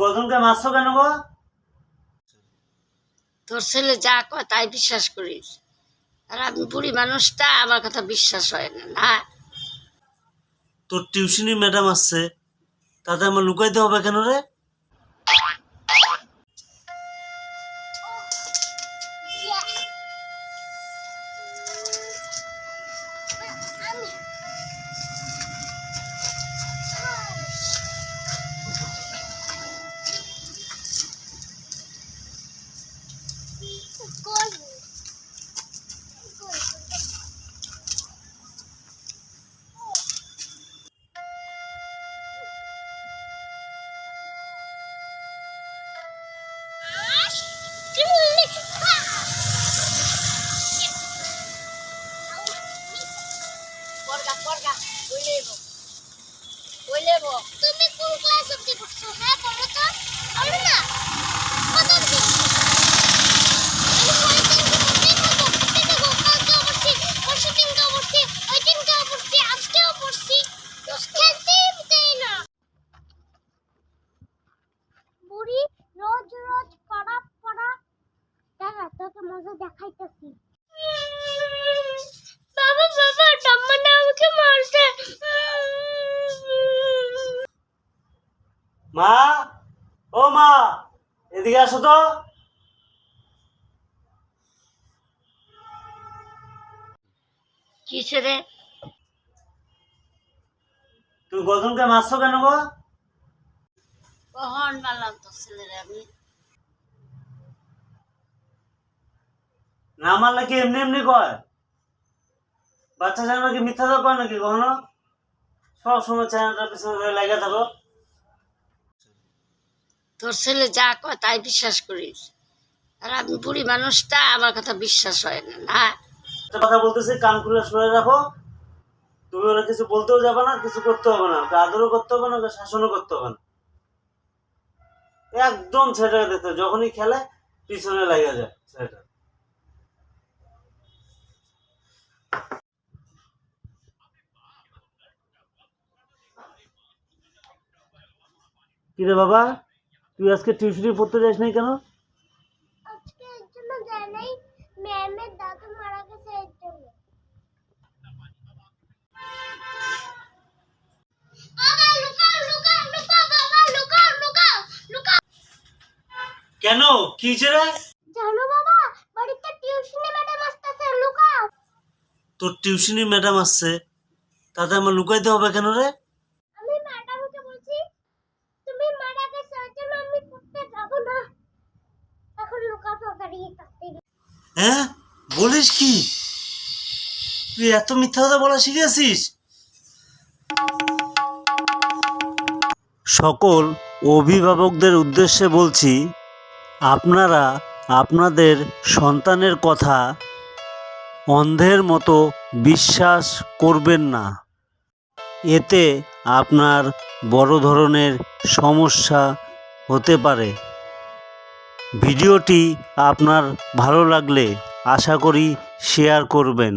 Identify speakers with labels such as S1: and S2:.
S1: গজনকে মারছো কেন গো?
S2: তোর ছেলে যা কয় তাই বিশ্বাস করিস। আর আমি বুড়ি মানুষটা আমার কথা বিশ্বাস হয় না না।
S1: তোর টিউশনি ম্যাডাম আসছে তাতে আমার লুকাইতে হবে কেন রে?
S3: Jimmy. মজা দেখাইতেছি। বাবা বাবা ঠাম্মাটা আমাকে মারছে।
S1: মা ও মা এদিকে আসো তো।
S2: কিসে রে?
S1: তুই গজনকে মারছো কেন গো?
S2: কখন মারলাম তোর ছেলেরে আমি?
S1: না মারলে কি এমনি এমনি কয়? বাচ্চা ছেলে কি মিথ্যা কয় নাকি কখনো? সবসময় চ্যানেলটার পিছনে ধরে লেগে থাকো।
S2: তোর ছেলে যা কয় তাই বিশ্বাস করিস। আর আমি বুড়ি মানুষটা আমার কথা বিশ্বাস হয় না না।
S1: একটা কথা বলতেছি কান খুলে শুনে রাখো তুমি ওরা কিছু বলতেও যাবে না কিছু করতে হবে না। ওকে আদরও করতে হবে না ওকে শাসনও করতে হবে না। একদম ছেলেটাকে দেখতে যখনই খেলে পিছনে লেগে যায় ছেলেটা। কিরে বাবা? তুই আজকে টিউশনি পড়তে যাস নাই কেন? কেন? কি রে?
S3: জানো বাবা বাড়িতে টিউশনি ম্যাডাম আসতেছে লুকাও।
S1: তোর টিউশনি ম্যাডাম আসছে তাতে আমার লুকাইতে হবে কেন রে?
S3: আমি ম্যাডামকে বলছি তুমি মারা গেছো এর জন্য আমি পড়তে যাব না এখন লুকাও তাড়াতাড়ি তাড়াতাড়ি
S1: হ্যাঁ? বলিস কি? তুই এত মিথ্যা কথা বলা শিখেছিস। সকল অভিভাবকদের উদ্দেশ্যে বলছি, আপনারা আপনাদের সন্তানের কথা অন্ধের মতো বিশ্বাস করবেন না। এতে আপনার বড় ধরনের সমস্যা হতে পারে। ভিডিওটি আপনার ভালো লাগলে আশা করি শেয়ার করবেন।